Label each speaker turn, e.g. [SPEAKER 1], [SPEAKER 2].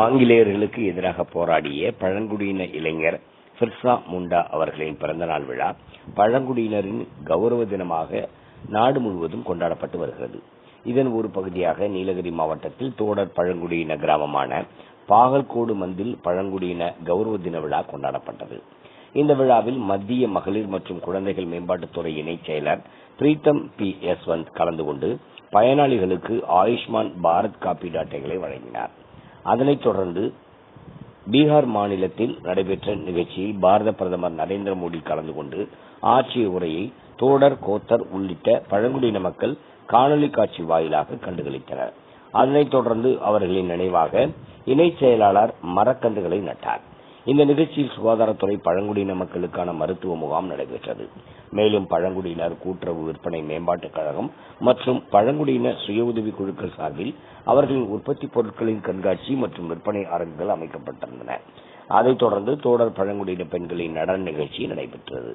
[SPEAKER 1] ஆங்கிலேயர்களுக்கு எதிராக போராடிய பழங்குடியின இளைஞர் பிர்சா முண்டா அவர்களின் பிறந்தநாள் விழா பழங்குடியினரின் கௌரவ தினமாக நாடு முழுவதும் கொண்டாடப்பட்டு வருகிறது இதன் ஒரு பகுதியாக நீலகிரி மாவட்டத்தில் தோடர் பழங்குடியின கிராமமான பாகல்கோடு மந்தில் பழங்குடியின கௌரவ தின விழா கொண்டாடப்பட்டது இந்த விழாவில் மத்திய மகளிர் மற்றும் குழந்தைகள் மேம்பாட்டுத்துறை இணைச் செயலர் பிரீத்தம் பி யஸ்வந்த் கலந்து கொண்டு பயனாளிகளுக்கு ஆயுஷ்மான் பாரத் காப்பீடு அட்டைகளை வழங்கினார் அதனைத் தொடர்ந்து பீகார் மாநிலத்தில் நடைபெற்ற நிகழ்ச்சியில் பாரத பிரதமர் நரேந்திர மோடி கலந்து கொண்டு ஆட்சிய உரையை தோடர் கோத்தர் உள்ளிட்ட பழங்குடியின மக்கள் காணொலி காட்சி வாயிலாக கண்டுகளித்தனர் அதனைத் தொடர்ந்து அவர்களின் நினைவாக இணை செயலாளர் மரக்கன்றுகளை நட்டார் இந்த நிகழ்ச்சியில் சுகாதாரத்துறை பழங்குடியின மக்களுக்கான மருத்துவ முகாம் நடைபெற்றது மேலும் பழங்குடியினர் கூட்டுறவு விற்பனை மேம்பாட்டுக் கழகம் மற்றும் பழங்குடியினர் சுய உதவிக் குழுக்கள் சார்பில் அவர்களின் உற்பத்தி பொருட்களின் கண்காட்சி மற்றும் விற்பனை அரங்குகள் அமைக்கப்பட்டிருந்தன அதைத் தொடர்ந்து தோடர் பழங்குடியின பெண்களின் நடன நிகழ்ச்சி நடைபெற்றது